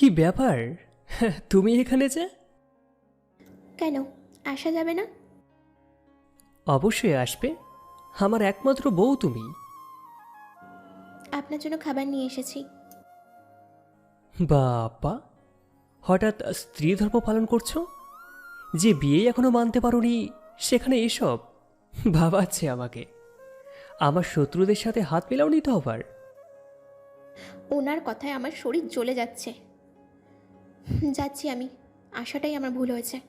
কি ব্যাপার? তুমি এখানে যে? কেন? আসা যাবে না? অবশ্যই আসবে। আমার একমাত্র বউ তুমি। আপনার জন্য খাবার নিয়ে এসেছি। বাবা হঠাৎ স্ত্রী ধর্ম পালন করছ? যে বিয়ে এখনও মানতে পারোনি সেখানে এসব? ভাবাচ্ছে আমাকে। আমার শত্রুদের সাথে হাত মেলাওনি তো আবার? ওনার কথায় আমার শরীর জ্বলে যাচ্ছে। যাচ্ছি আমি। আসাটাই আমার ভুল হয়েছে।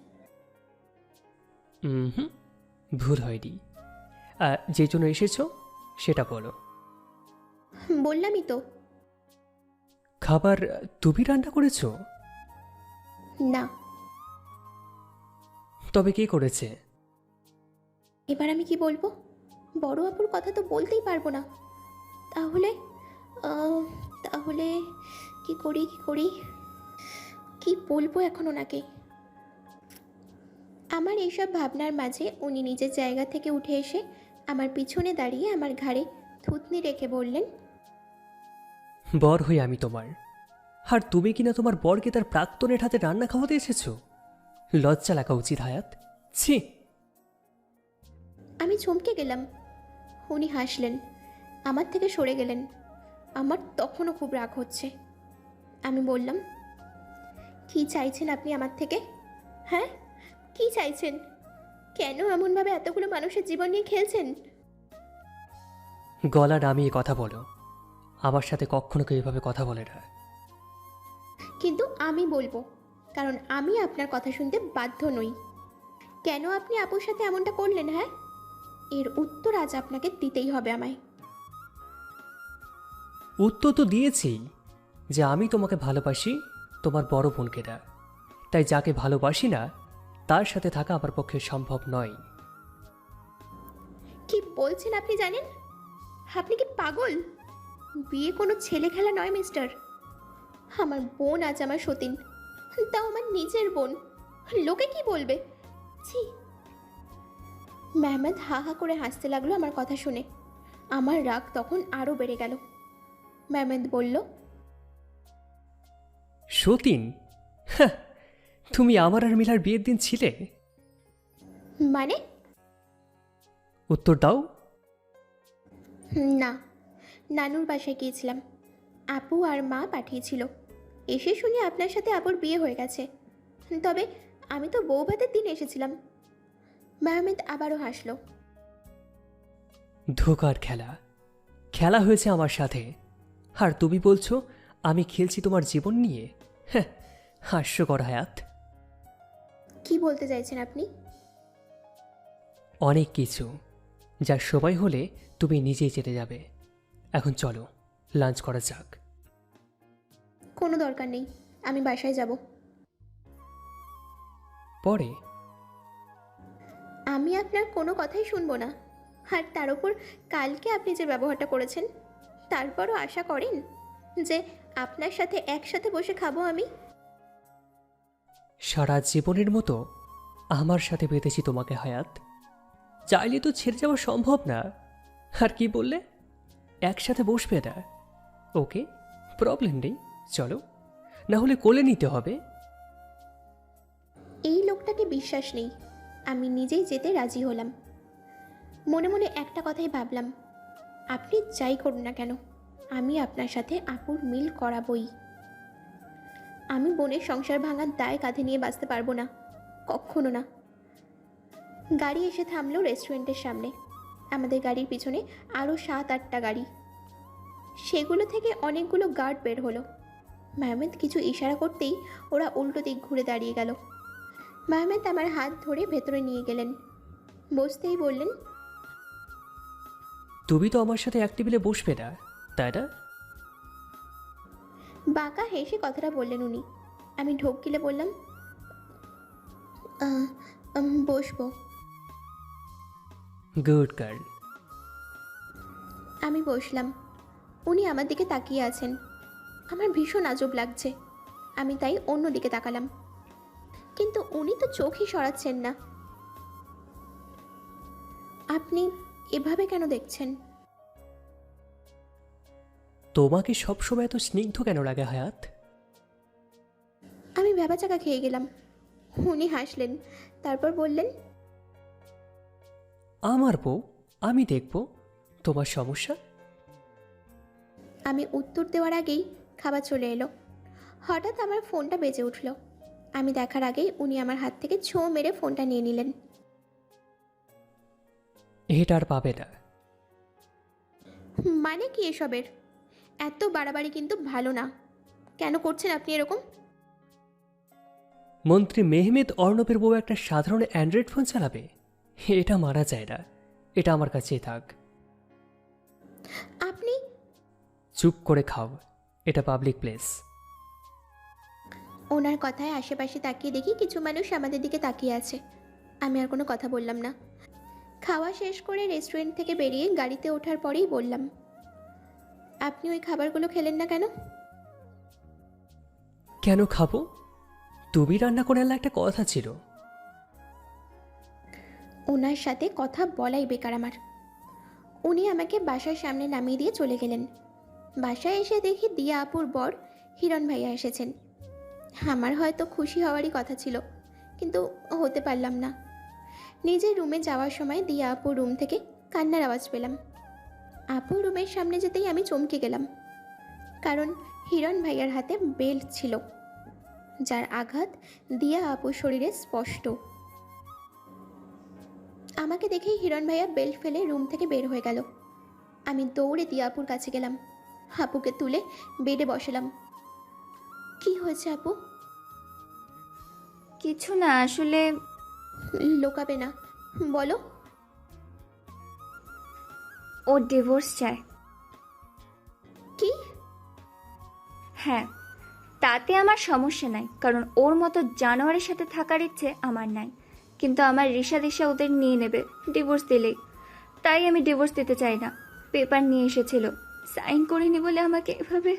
হুম ভুল হয়নি। আহ, যে জন্য এসেছ সেটা বলো। বললামই তো। খাবার তুমি রান্না করেছ? না। তবে কে করেছে? এবার আমি কি বলব? বড় আপুর কথা তো বলতেই পারব না। তাহলে তাহলে কি করি কি করি? কি বলব এখন ওনাকে? আমার এইসব ভাবনার মাঝে উনি নিজের জায়গা থেকে উঠে এসে আমার পিছনে দাঁড়িয়ে আমার ঘাড়ে থুতনি রেখে বললেন বর হই আমি তোমার। আর তুমি কিনা তোমার বরকে তার প্রাক্তনের হাতে রান্না খাওয়াতে এসেছ? লজ্জা লাগা উচিত হায়াত। ছি! আমি চমকে গেলাম। উনি হাসলেন। আমার থেকে সরে গেলেন। আমার তখনও খুব রাগ হচ্ছে। আমি বললাম কি চাইছেন আপনি আমার থেকে? হ্যাঁ? কি চাইছেন? কেন এমনভাবে এতগুলো মানুষের জীবন নিয়ে খেলছেন? গলা নামিয়ে কথা বলো। আমার সাথে কখনো কেউ এভাবে কথা বলে না। কিন্তু আমি বলব কারণ আমি আপনার কথা শুনতে বাধ্য নই। কেন আপনি আপুর সাথে এমনটা করলেন হ্যাঁ? এর উত্তর আজ আপনাকে দিতেই হবে আমায়। উত্তর তো দিয়েছি যে আমি তোমাকে ভালোবাসি তোমার বড় বোনকে না তাই যাকে ভালোবাসি না, তার সাথে থাকা আমার পক্ষে সম্ভব নয়। কি বলছেন আপনি জানেন? আপনি কি পাগল? বিয়ে কোনো ছেলে খেলা নয়, মিস্টার। আমার বোন আজ আমার সতীন, তাও আমার নিজের বোন। লোকে কি বলবে? ছি। হা হা করে হাসতে লাগল আমার কথা শুনে। আমার রাগ তখন আরও বেড়ে গেল। মেহমেদ বলল সতীন? হ্যাঁ, তুমি আমার আর মিলার বিয়ের দিন ছিলে? মানে? উত্তর দাও। না নানুর বাসায় গিয়েছিলাম। আপু আর মা পাঠিয়েছিল। এসে শুনি আপনার সাথে আপুর বিয়ে হয়ে গেছে। তবে আমি তো বউ ভাতের দিন এসেছিলাম। মেহমেদ আবারও হাসলো। ধোকার খেলা। খেলা হয়েছে আমার সাথে। আর তুমি বলছো আমি খেলছি তোমার জীবন নিয়ে? হ্যাঁ হাস্যকর হায়াত। কি বলতে চাইছেন আপনি? অনেক কিছু যার সময় হলে তুমি নিজেই যেতে যাবে। এখন চলো লাঞ্চ করা যাক। কোনো দরকার নেই আমি বাসায় যাব। পরে? আমি আপনার কোনো কথাই শুনব না। আর তার উপর কালকে আপনি যে ব্যবহারটা করেছেন তারপরও আশা করেন যে আপনার সাথে একসাথে বসে খাব আমি? সারা জীবনের মতো আমার সাথে পেতেছি তোমাকে হায়াত। চাইলে তো ছেড়ে যাওয়া সম্ভব না। আর কি বললে? একসাথে বসবে না। ওকে প্রবলেম নেই চলো। না হলে কোলে নিতে হবে। এই লোকটাকে বিশ্বাস নেই। আমি নিজেই যেতে রাজি হলাম। মনে মনে একটা কথাই ভাবলাম। আপনি যাই করুন না কেন। আমি আপনার সাথে আপুর মিল করাবই। আমি বোনের সংসার ভাঙার দায় কাঁধে নিয়ে বাঁচতে পারব না কখনো না। গাড়ি এসে থামলো রেস্টুরেন্টের সামনে। আমাদের গাড়ির পিছনে আরও সাত, আটটা গাড়ি। সেগুলো থেকে অনেকগুলো গার্ড বের হলো। মেহমেদ কিছু ইশারা করতেই ওরা উল্টো দিক ঘুরে দাঁড়িয়ে গেল। মেহমেদ আমার হাত ধরে ভেতরে নিয়ে গেলেন। বসতেই বললেন, তুমি তো আমার সাথে এক টেবিলে বসবে না। তাই না? বাঁকা হেসে কথাটা বললেন উনি। আমি ঢোক গিলে বললাম "আহ, উম, বসবো। Good girl. আমি বসলাম। উনি আমার দিকে তাকিয়ে আছেন। আমার ভীষণ আজব লাগছে। আমি তাই অন্য দিকে তাকালাম। কিন্তু উনি তো চোখই সরাচ্ছেন না। আপনি এভাবে কেন দেখছেন? তোমাকে সবসময় এত স্নিগ্ধ কেন লাগে হায়াত? আমি ভেবাচাকা খেয়ে গেলাম। উনি হাসলেন তারপর বললেন আমার বউ আমি দেখব তোমার সমস্যা। আমি উত্তর দেওয়ার আগেই খাবার চলে এলো। হঠাৎ আমার ফোনটা বেজে উঠল। আমি দেখার আগেই উনি আমার হাত থেকে ছো মেরে ফোনটা নিয়ে নিলেন। এটা আর পাবে না। মানে কি এসবের? এত বাড়াবাড়ি কিন্তু ভালো না। কেন করছেন আপনি এরকম? মন্ত্রী মেহমেদ অর্ণবের বউ একটা সাধারণ অ্যান্ড্রয়েড ফোন চালাবে? এটা মারা যায় না। এটা আমার কাছেই থাক। আপনি? চুপ করে খাও। এটা পাবলিক প্লেস ওনার কথায় আশেপাশে তাকিয়ে দেখি কিছু মানুষ আমাদের দিকে তাকিয়ে আছে। আমি আর কোনো কথা বললাম না। খাওয়া শেষ করে রেস্টুরেন্ট থেকে বেরিয়ে গাড়িতে ওঠার পরেই বললাম আপনি ওই খাবারগুলো খেলেন না কেন? কেন খাব? তুমি রান্না করে আনলে একটা কথা ছিল। ওনার সাথে কথা বলাই বেকার আমার। উনি আমাকে বাসার সামনে নামিয়ে দিয়ে চলে গেলেন। বাসায় এসে দেখি দিয়া আপুর বর হিরণ ভাইয়া এসেছেন। আমার হয়তো খুশি হওয়ারই কথা ছিল কিন্তু হতে পারলাম না। নিজের রুমে যাওয়ার সময় দিয়া আপুর রুম থেকে কান্নার আওয়াজ পেলাম। আপুর রুমের সামনে যেতেই আমি চমকে গেলাম। কারণ হিরণ ভাইয়ার হাতে বেল্ট ছিল যার আঘাত দিয়া আপুর শরীরে স্পষ্ট। আমাকে দেখেই হিরণ ভাইয়া বেল্ট ফেলে রুম থেকে বের হয়ে গেল। আমি দৌড়ে দিয়া আপুর কাছে গেলাম। আপুকে তুলে বেডে বসালাম। কি হয়েছে আপু? কিছু না আসলে লোকাবে না বলো। ও ডিভোর্স চায়। কি? হ্যাঁ তাতে আমার সমস্যা নাই কারণ ওর মতো জানোয়ারের সাথে থাকার ইচ্ছে আমার নাই। কিন্তু আমার রিসা দিশা ওদের নিয়ে নেবে ডিভোর্স দিলেই। তাই আমি ডিভোর্স দিতে চাই না পেপার নিয়ে এসেছিল সাইন করিনি বলে আমাকে এভাবে।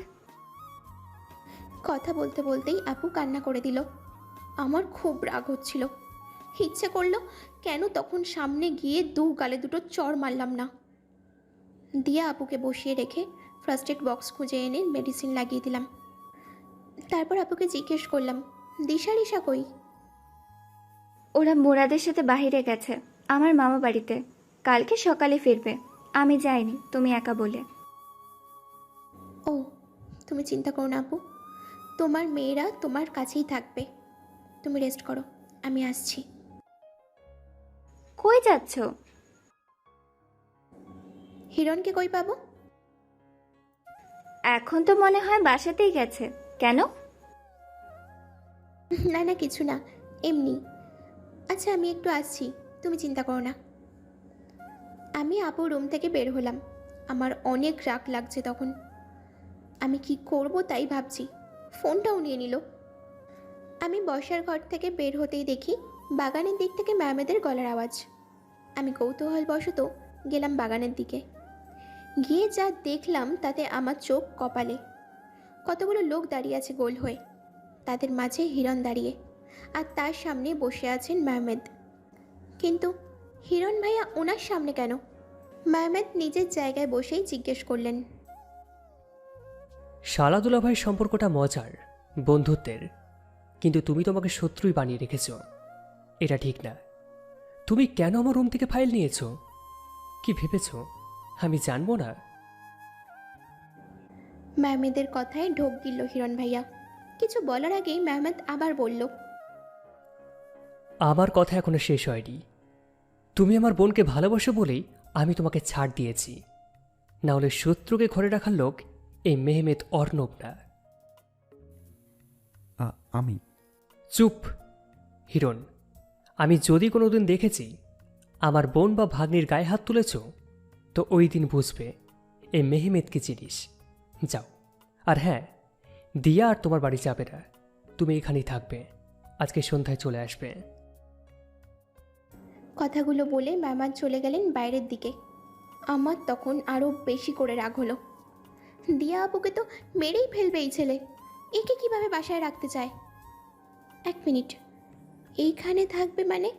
কথা বলতে বলতেই আপু কান্না করে দিল। আমার খুব রাগ হচ্ছিল। ইচ্ছে করল কেন তখন সামনে গিয়ে দু গালে দুটো চড় মারলাম না। দিয়া আপুকে বসিয়ে রেখে ফার্স্ট এড বক্স খুঁজে এনে মেডিসিন লাগিয়ে দিলাম। তারপর আপুকে জিজ্ঞেস করলাম দিশা রিশা কই? ওরা মোরাদের সাথে বাইরে গেছে আমার মামা বাড়িতে। কালকে সকালে ফিরবে আমি যাইনি তুমি একা বলে। ও তুমি চিন্তা করো না আপু তোমার মেয়েরা তোমার কাছেই থাকবে। তুমি রেস্ট করো আমি আসছি। কই যাচ্ছ? হিরণকে কই পাবো? এখন তো মনে হয় বাসাতেই গেছে। কেন? না না কিছু না। এমনি। আচ্ছা আমি একটু আসছি। তুমি চিন্তা করো না। আমি আপুর রুম থেকে বের হলাম। আমার অনেক রাগ লাগছে তখন। আমি কি করব তাই ভাবছি। ফোনটাও নিয়ে নিল। আমি বসার ঘর থেকে বের হতেই দেখি বাগানের দিক থেকে ম্যামেদের গলার আওয়াজ। আমি কৌতূহলবশত গেলাম বাগানের দিকে। গিয়ে যা দেখলাম তাতে আমার চোখ কপালে। কতগুলো লোক দাঁড়িয়ে আছে গোল হয়ে। তাদের মাঝে হিরণ দাঁড়িয়ে আর তার সামনে বসে আছেন মেহমেদ। কিন্তু হিরণ ভাইয়া ওনার সামনে কেন? মেহমেদ নিজের জায়গায় বসেই জিজ্ঞেস করলেন। শালাদুলা ভাই সম্পর্কটা মজার, বন্ধুত্বের। কিন্তু তুমি তোমাকে শত্রুই বানিয়ে রেখেছ। এটা ঠিক না। তুমি কেন আমার রুম থেকে ফাইল নিয়েছো? কি ভেবেছ? আমি জানব না। মেহমেদের কথায় ঢোক গিল হিরণ ভাইয়া। কিছু বলার আগেই মেহমেদ আবার বলল আমার কথা এখনও শেষ হয়নি। তুমি আমার বোনকে ভালোবাসো বলেই আমি তোমাকে ছাড় দিয়েছি। না হলে শত্রুকে ঘরে রাখার লোক এই মেহমেদ অর্ণব না। আমি। চুপ হিরণ। আমি যদি কোনোদিন দেখেছি আমার বোন বা ভাগ্নির গায়ে হাত তুলেছ তো ওই দিন বুঝবে এই মেহমেদকে চিনিস যাও। আর হ্যাঁ দিয়া আর তোমার বাড়ি যাবে না। তুমি এখানেই থাকবে। আজকে সন্ধ্যায় চলে আসবে। কথাগুলো বলে মেহমান চলে গেলেন বাইরের দিকে। আমার তখন আরও বেশি করে রাগ হলো। দিয়া আপুকে তো মেরেই ফেলবে এই ছেলে। একে কীভাবে বাসায় রাখতে চায়? এক মিনিট। এইখানে থাকবে মানে?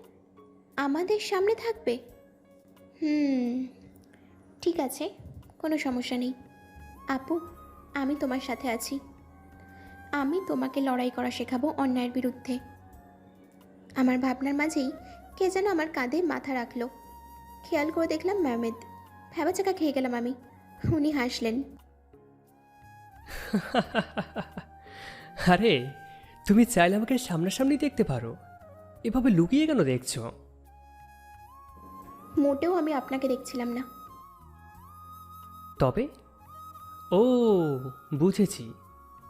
আমাদের সামনে থাকবে? হুম ঠিক আছে কোনো সমস্যা নেই। আপু আমি তোমার সাথে আছি। আমি তোমাকে লড়াই করা শেখাবো অন্যায়ের বিরুদ্ধে। আমার ভাবনার মাঝেই কে যেন আমার কাঁধে মাথা রাখল। খেয়াল করে দেখলাম ম্যামেদ ভ্যাবাচাকা খেয়ে গেলাম আমি। উনি হাসলেন। আরে তুমি চাইলে আমাকে সামনাসামনি দেখতে পারো। এভাবে লুকিয়ে কেন দেখছ? মোটেও আমি আপনাকে দেখছিলাম না। তবে? ও বুঝেছি।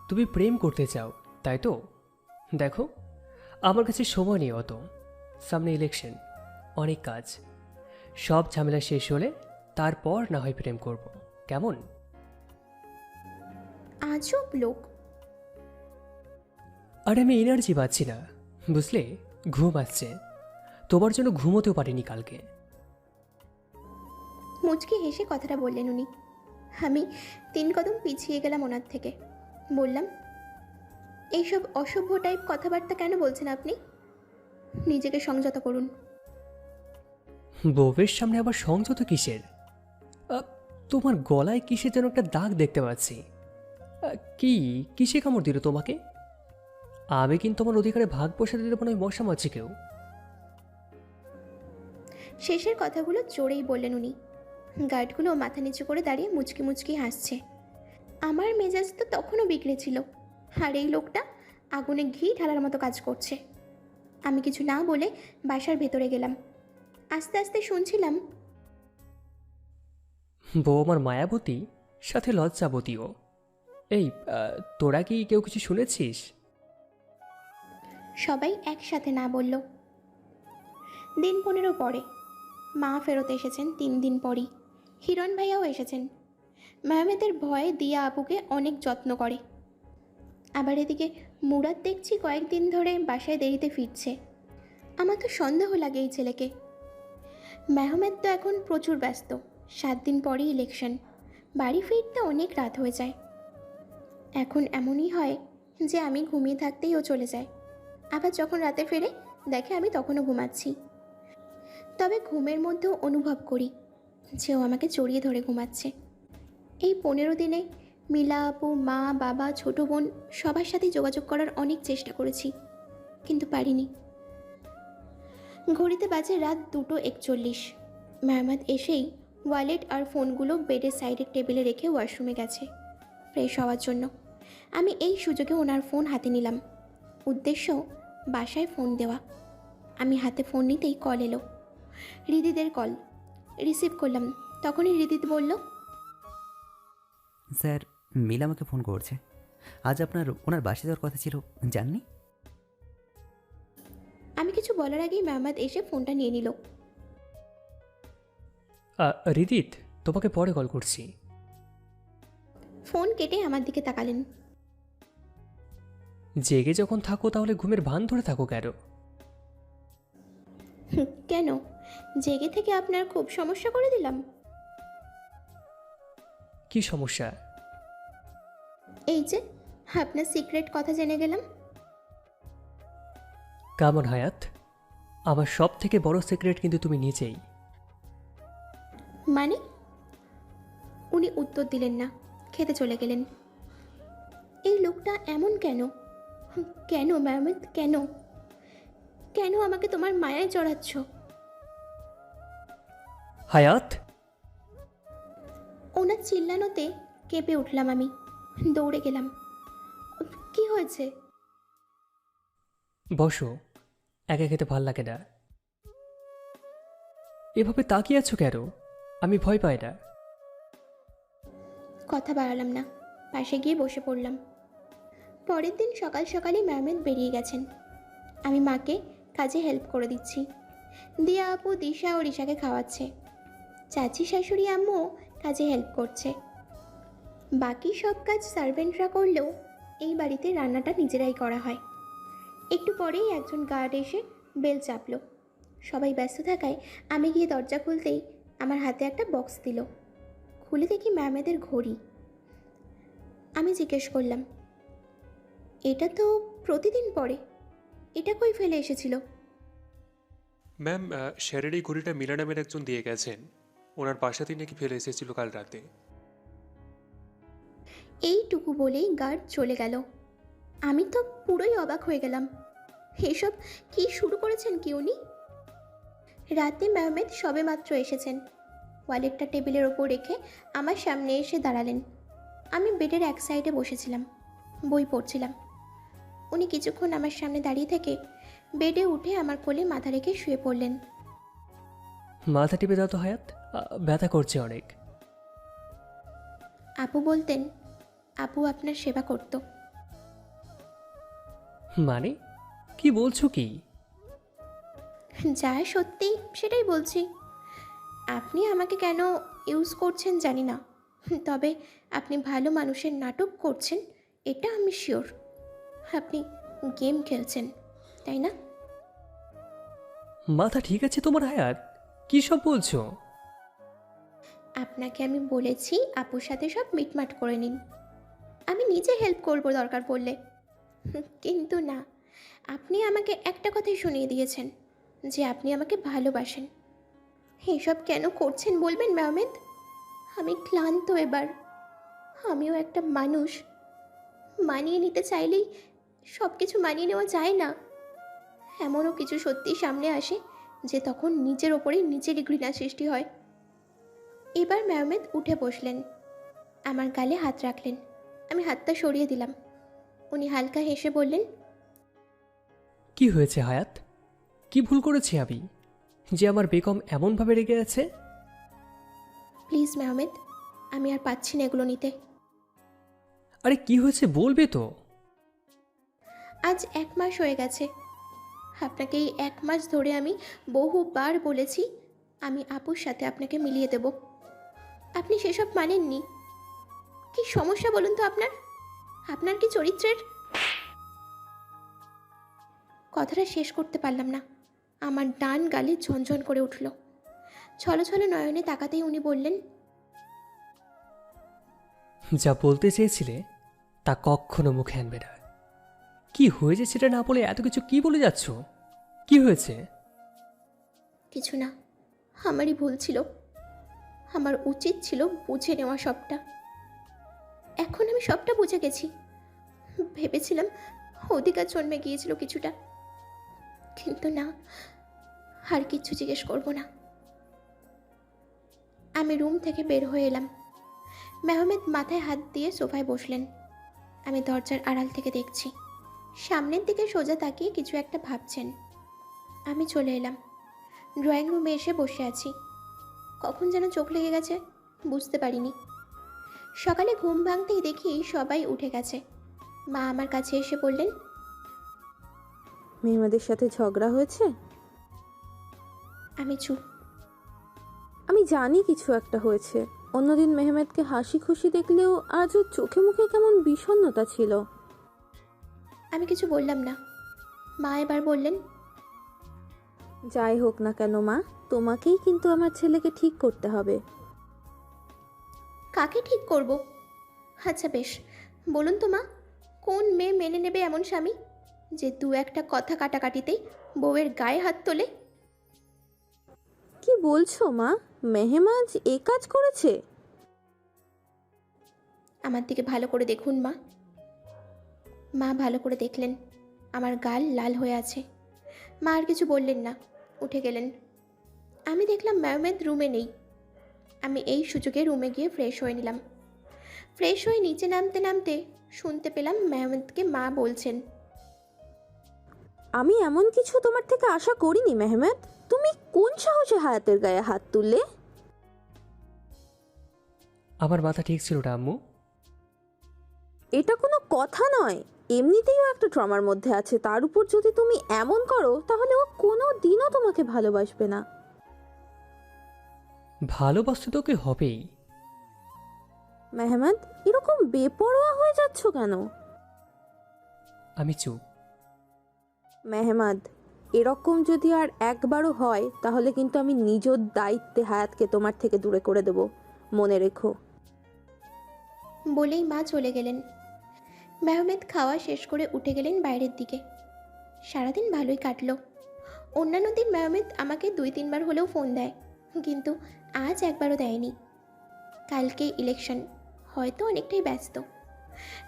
তুমি প্রেম করতে চাও তাই তো? দেখো আমার কাছে সময় নেই অত। সামনে ইলেকশন অনেক কাজ। সব ঝামেলা শেষ হলে তারপর না হয় প্রেম করব। কেমন? আজব লোক। আর আমি এনার্জি পাচ্ছি না বুঝলে? ঘুম আসছে। তোমার জন্য ঘুমোতেও পারিনি কালকে। মুচকি হেসে কথাটা বললেন উনি। আমি তিন কদম পিছিয়ে গেলাম ওনার থেকে। বললাম এইসব অসভ্য টাইপ কথাবার্তা কেন বলছেন আপনি? নিজেকে সংযত করুন। বউয়ের সামনে আবার সংযত কিসের? তোমার গলায় কিসের যেন একটা দাগ দেখতে পাচ্ছি। কি কিসে কামড় দিল তোমাকে? আমি কিন্তু আমার অধিকারে ভাগ বসে দিতে হয় মশা মাছি কেউ। শেষের কথাগুলো জোরেই বললেন উনি। গার্ডগুলো মাথা নিচু করে দাঁড়িয়ে মুচকি মুচকি হাসছে। আমার মেজাজ তো তখনও বিগড়েছিল আর এই লোকটা আগুনে ঘি ঢালার মতো কাজ করছে। আমি কিছু না বলে বাসার ভেতরে গেলাম। আস্তে আস্তে শুনছিলাম বউ আমার মায়াবতী সাথে লজ্জাবতীও। এই তোরা কি কেউ কিছু শুনেছিস? সবাই একসাথে না বলল। দিন পনেরো পরে মা ফেরত এসেছেন তিন দিন পরই। হিরণ ভাইয়াও এসেছেন। মেহমেদের ভয়ে দিয়া আপুকে অনেক যত্ন করে। আবার এদিকে মুরাদ দেখছি কয়েকদিন ধরে বাসায় দেরিতে ফিরছে। আমার তো সন্দেহ লাগে এই ছেলেকে। মেহমেদ তো এখন প্রচুর ব্যস্ত। সাত দিন পরই ইলেকশন বাড়ি ফিরতে অনেক রাত হয়ে যায়। এখন এমনই হয় যে আমি ঘুমিয়ে থাকতেই ও চলে যায়। আবার যখন রাতে ফেরে, দেখে আমি তখনও ঘুমাচ্ছি। তবে ঘুমের মধ্যেও অনুভব করি। যে ও আমাকে জড়িয়ে ধরে ঘুমাচ্ছে। এই পনেরো দিনে মিলা আপু, মা, বাবা, ছোট বোন সবার সাথে যোগাযোগ করার অনেক চেষ্টা করেছি, কিন্তু পারিনি। ঘড়িতে বাজে রাত দুটো একচল্লিশ। মেহমাদ এসেই ওয়ালেট আর ফোনগুলো বেডের সাইডের টেবিলে রেখে ওয়াশরুমে গেছে, ফ্রেশ হওয়ার জন্য। আমি এই সুযোগে ওনার ফোন হাতে নিলাম। উদ্দেশ্য, বাসায় ফোন দেওয়া। আমি হাতে ফোন নিতেই কল এলো। হৃদিদের কল। রিসিভ করলাম। তখনই হৃদিত বলল স্যার মিল আমাকে ফোন করছে। আজ আপনার ওনার বাসে যাওয়ার কথা ছিল জাননি? আমি কিছু বলার আগেই মেহমাদ এসে ফোনটা নিয়ে নিল। রিদিত তোমাকে পরে কল করছি। ফোন কেটে আমার দিকে তাকালেন। জেগে যখন থাকো তাহলে ঘুমের ভান ধরে থাকো কেন? কেন? জেগে থেকে আপনার খুব সমস্যা করে দিলাম। কি সমস্যা? এই যে আপনার সিক্রেট কথা জেনে গেলাম। কেমন হায়াত আমার সব থেকে বড় সিক্রেট কিন্তু তুমি নিজেই। মানে? উনি উত্তর দিলেন না খেতে চলে গেলেন। এই লোকটা এমন কেন? কেন ম্যামেদ কেন? কেন আমাকে তোমার মায়ায় চড়াচ্ছ হায়াত? ওনার চিল্লানোতে কেঁপে উঠলাম আমি। দৌড়ে গেলাম। কি হয়েছে? বসো একা খেতে ভালো লাগে না। এভাবে তাকিয়ে আছো কেন? আমি ভয় পাই না। কথা বাড়ালাম না পাশে গিয়ে বসে পড়লাম। পরের দিন সকাল সকালই ম্যামেদ বেরিয়ে গেছেন। আমি মাকে কাজে হেল্প করে দিচ্ছি। দিয়া আপু দিশা ও রিশাকে খাওয়াচ্ছে। চাচি শাশুড়ি আম্মু কাজে হেল্প করছে। বাকি সব কাজ সার্ভেন্টরা করলেও এই বাড়িতে রান্নাটা নিজেরাই করা হয়। একটু পরেই একজন গার্ড এসে বেল চাপলো। সবাই ব্যস্ত থাকায় আমি গিয়ে দরজা খুলতেই আমার হাতে একটা বক্স দিল। খুলে দেখি ম্যামেদের ঘড়ি। আমি জিজ্ঞেস করলাম, এটা তো প্রতিদিন পরে এটা কই ফেলে এসেছিল? ম্যাম স্যারের এই ঘড়িটা মিলা নামের একজন দিয়ে গেছেন। ওনার বাসাতেই নাকি ফেলে এসেছিল কাল রাতে। এইটুকু বলেই গার্ড চলে গেল। আমি তো পুরোই অবাক হয়ে গেলাম। এসব কি শুরু করেছেন কি উনি? রাতে মেহমেদ সবেমাত্র এসেছেন। ওয়ালেটটা টেবিলের ওপর রেখে আমার সামনে এসে দাঁড়ালেন। আমি বেডের এক সাইডে বসেছিলাম বই পড়ছিলাম। উনি কিছুক্ষণ আমার সামনে দাঁড়িয়ে থেকে বেডে উঠে আমার কোলে মাথা রেখে শুয়ে পড়লেন। মাথা টিপে দাও তো হায়াত। ব্যথা করছে অনেক। আপু বলতেন আপু আপনার সেবা করত। মানে? কি বলছো কি? যা সত্যি সেটাই বলছি। আপনি আমাকে কেন ইউজ করছেন জানি না। তবে আপনি ভালো মানুষের নাটক করছেন এটা আমি শিওর। আপনি গেম খেলছেন তাই না? মাথা ঠিক আছে তোমার হায়াত? কি সব বলছো? আপনাকে আমি বলেছি আপুর সাথে সব মিটমাট করে নিন। আমি নিজে হেল্প করব দরকার পড়লে। কিন্তু না, আপনি আমাকে একটা কথাই শুনিয়ে দিয়েছেন, যে আপনি আমাকে ভালোবাসেন। এসব কেন করছেন বলবেন মেহমেদ আমি ক্লান্ত এবার। আমিও একটা মানুষ। মানিয়ে নিতে চাইলেই সব কিছু মানিয়ে নেওয়া যায় না। এমনও কিছু সত্যি সামনে আসে, যে তখন নিজের ওপরেই নিজেরই ঘৃণা সৃষ্টি হয়। এবার মেহমেদ উঠে বসলেন। আমার গালে হাত রাখলেন। আমি হাতটা সরিয়ে দিলাম। উনি হালকা হেসে বললেন কি হয়েছে হায়াত? কি ভুল করেছি আমি? যে আমার বেগম এমনভাবে রেগে আছে? প্লিজ মেহমেদ আমি আর পাচ্ছি না এগুলো নিতে। আরে কি হয়েছে বলবে তো? আজ এক মাস হয়ে গেছে। আপনাকে এই এক মাস ধরে আমি বহুবার বলেছি আমি আপুর সাথে আপনাকে মিলিয়ে দেব। আপনি সেসব মানেননি। কি সমস্যা বলুন তো আপনার? আপনার কি চরিত্রের? কথাটা শেষ করতে পারলাম না। আমার ডান গালে ঝনঝন করে উঠল। ছলো ছলো নয়নে তাকাতেই উনি বললেন যা বলতে চেয়েছিলে তা কখনো মুখে আনবে না। কি হয়েছে সেটা না বলে এত কিছু কি বলে যাচ্ছ? কি হয়েছে? কিছু না আমারই ভুল ছিল। আমার উচিত ছিল বুঝে নেওয়া সবটা। এখন আমি সবটা বুঝে গেছি। ভেবেছিলাম অধিকার জন্মে গিয়েছিল কিছুটা। কিন্তু না, আর কিচ্ছু জিজ্ঞেস করব না। আমি রুম থেকে বের হয়ে এলাম। মেহমেদ মাথায় হাত দিয়ে সোফায় বসলেন। আমি দরজার আড়াল থেকে দেখছি। সামনের দিকে সোজা তাকিয়ে কিছু একটা ভাবছেন। আমি চলে এলাম। ড্রয়িং রুমে এসে বসে আছি। কখন যেন চোখ লেগে গেছে বুঝতে পারিনি। সকালে ঘুম ভাঙতেই দেখি সবাই উঠে গেছে। মা আমার কাছে এসে বললেন মেহমাদের সাথে ঝগড়া হয়েছে? আমি চুপ। আমি জানি কিছু একটা হয়েছে। অন্যদিন মেহমেদকে হাসি খুশি দেখলেও আজ ওর চোখে মুখে কেমন বিষণ্ণতা ছিল। আমি কিছু বললাম না। মা এবার বললেন যাই হোক না কেন মা তোমাকেই কিন্তু আমার ছেলেকে ঠিক করতে হবে। কাকে ঠিক করব? আচ্ছা বেশ বলুন তো মা কোন মেয়ে মেনে নেবে এমন স্বামী যে দু একটা কথা কাটাকাটিতেই বউয়ের গায়ে হাত তোলে? কি বলছো মা? মেহমাজ এ কাজ করেছে? আমার দিকে ভালো করে দেখুন মা। মা ভালো করে দেখলেন আমার গাল লাল হয়ে আছে। মা আর কিছু বললেন না উঠে গেলেন। আমি দেখলাম ম্যামেদ রুমে নেই। আমি এই সুযোগে রুমে গিয়ে ফ্রেশ হয়ে নিলাম। ফ্রেশ হয়ে নিচে নামতে নামতে শুনতে পেলাম মেহমেদকে মা বলছেন। আমি এমন কিছু তোমার থেকে আশা করিনি মেহমেদ। তুমি কোন সাহসে হায়াতের গায়ে হাত তুললে? আমার মাথা ঠিক ছিল না আম্মু। এটা কোনো কথা নয়। এমনিতেই ও একটা ট্রমার মধ্যে আছে। তার উপর যদি তুমি এমন করো তাহলে ও কোনো দিনও তোমাকে ভালোবাসবে না। ভালোবাসতে তোকে হবেই। মেহমেদ এরকম বেপরোয়া হয়ে যাচ্ছ কেন? আমি চুপ। মেহমাদ এরকম যদি আর একবারও হয় তাহলে কিন্তু আমি নিজের দায়িত্বে হায়াতকে তোমার থেকে দূরে করে দেব। মনে রেখো। বলেই মা চলে গেলেন। মেহমেদ খাওয়া শেষ করে উঠে গেলেন বাইরের দিকে। সারাদিন ভালোই কাটলো। অন্যান্য দিন মেহমেদ আমাকে দুই তিনবার হলেও ফোন দেয়। কিন্তু আজ একবারও দেয়নি। কালকে ইলেকশন হয়তো অনেকটাই ব্যস্ত।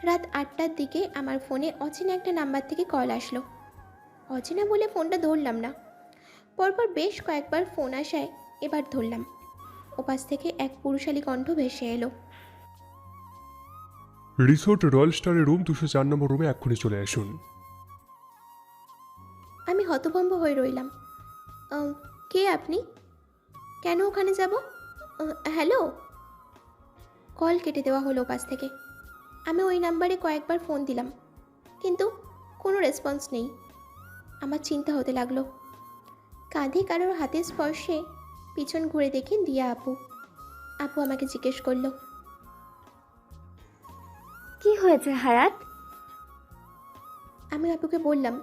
রাত আটটার দিকে আমার ফোনে অচেনা একটা নাম্বার থেকে কল আসলো। অচেনা বলে ফোনটা ধরলাম না। পরপর বেশ কয়েকবার ফোন আসায় এবার ধরলাম। ওপাশ থেকে এক পুরুষালী কণ্ঠ ভেসে এলো। রিসোর্ট রয়্যাল স্টারের রুম দুশো চার নম্বর রুমে এক্ষুনি চলে আসুন। আমি হতভম্ব হয়ে রইলাম। কে আপনি? কেন ওখানে যাব? হ্যালো? কল কেটে দেওয়া হলো পাশ থেকে। আমি ওই নাম্বারে কয়েকবার ফোন দিলাম কিন্তু কোনো রেসপন্স নেই। আমার চিন্তা হতে লাগল। কাঁধে কারোর হাতের স্পর্শে পিছন ঘুরে দেখি দিয়া আপু। আপু আমাকে জিজ্ঞেস করল কি হয়েছে হায়াত? আমি আপুকে বললাম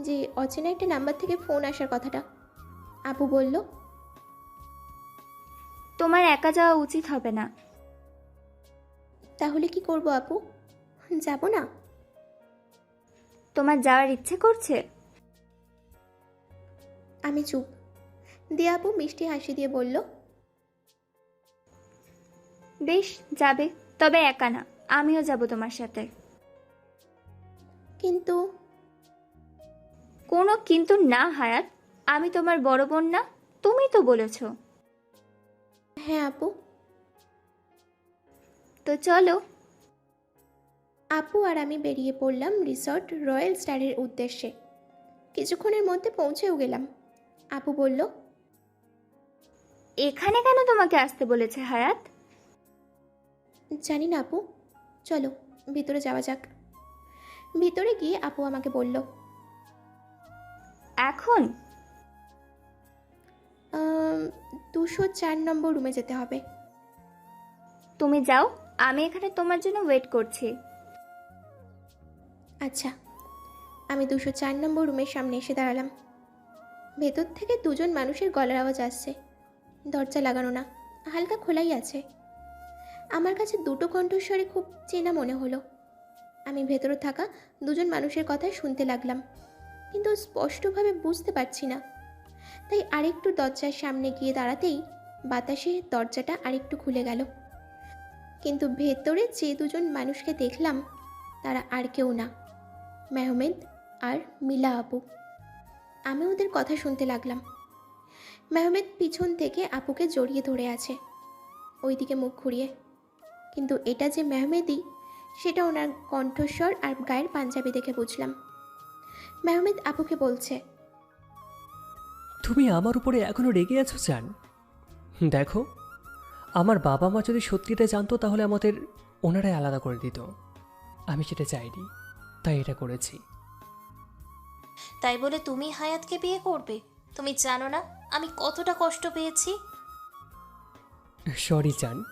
যে অচেনা একটা নাম্বার থেকে ফোন আসার কথাটা। আপু বলল তোমার একা যাওয়া উচিত হবে না। তাহলে কি করব আপু? যাব না? তোমার যাওয়ার ইচ্ছে করছে? আমি চুপ। দিয়ে আপু মিষ্টি হাসি দিয়ে বলল বেশ যাবে তবে একা না আমিও যাব তোমার সাথে। কিন্তু কোনো কিন্তু না হায়াত। আমি তোমার বড় বোন না তুমি তো বলেছ। হ্যাঁ আপু। তো চলো। আপু আর আমি বেরিয়ে পড়লাম রিসর্ট রয়্যাল স্টারের উদ্দেশ্যে। কিছুক্ষণের মধ্যে পৌঁছেও গেলাম। আপু বলল এখানে কেন তোমাকে আসতে বলেছে হায়াত? জানি না আপু। চলো ভিতরে যাওয়া যাক। ভিতরে গিয়ে আপু আমাকে বলল এখন? দুশো চার নম্বর রুমে যেতে হবে। তুমি যাও আমি এখানে তোমার জন্য ওয়েট করছি। আচ্ছা আমি দুশো চার নম্বর রুমের সামনে এসে দাঁড়ালাম। ভেতর থেকে দুজন মানুষের গলার আওয়াজ আসছে। দরজা লাগানো না হালকা খোলাই আছে। আমার কাছে দুটো কণ্ঠস্বরে খুব চেনা মনে হলো। আমি ভেতরে থাকা দুজন মানুষের কথা শুনতে লাগলাম কিন্তু স্পষ্টভাবে বুঝতে পারছি না। তাই আরেকটু দরজার সামনে গিয়ে দাঁড়াতেই বাতাসে দরজাটা আরেকটু খুলে গেল। কিন্তু ভেতরে যে দুজন মানুষকে দেখলাম, তারা আর কেউ না, মেহমেদ আর মিলা আপু। আমি ওদের কথা শুনতে লাগলাম। মেহমেদ পিছন থেকে আপুকে জড়িয়ে ধরে আছে, ওইদিকে মুখ ঘুরিয়ে। কিন্তু এটা যে মেহমেদই, সেটা ওনার কণ্ঠস্বর আর গায়ের পাঞ্জাবি দেখে বুঝলাম। মেহমেদ আপুকে বলছে তুমি আমার উপরে এখনও রেগে আছো চান। দেখো আমার বাবা মা যদি সত্যিটা জানতো তাহলে আমাদের ওনারাই আলাদা করে দিত। আমি সেটা চাইনি তাই এটা করেছি। তাই বলে তুমি হায়াতকে বিয়ে করবে? তুমি জানো না আমি কতটা কষ্ট পেয়েছি? সরি চান।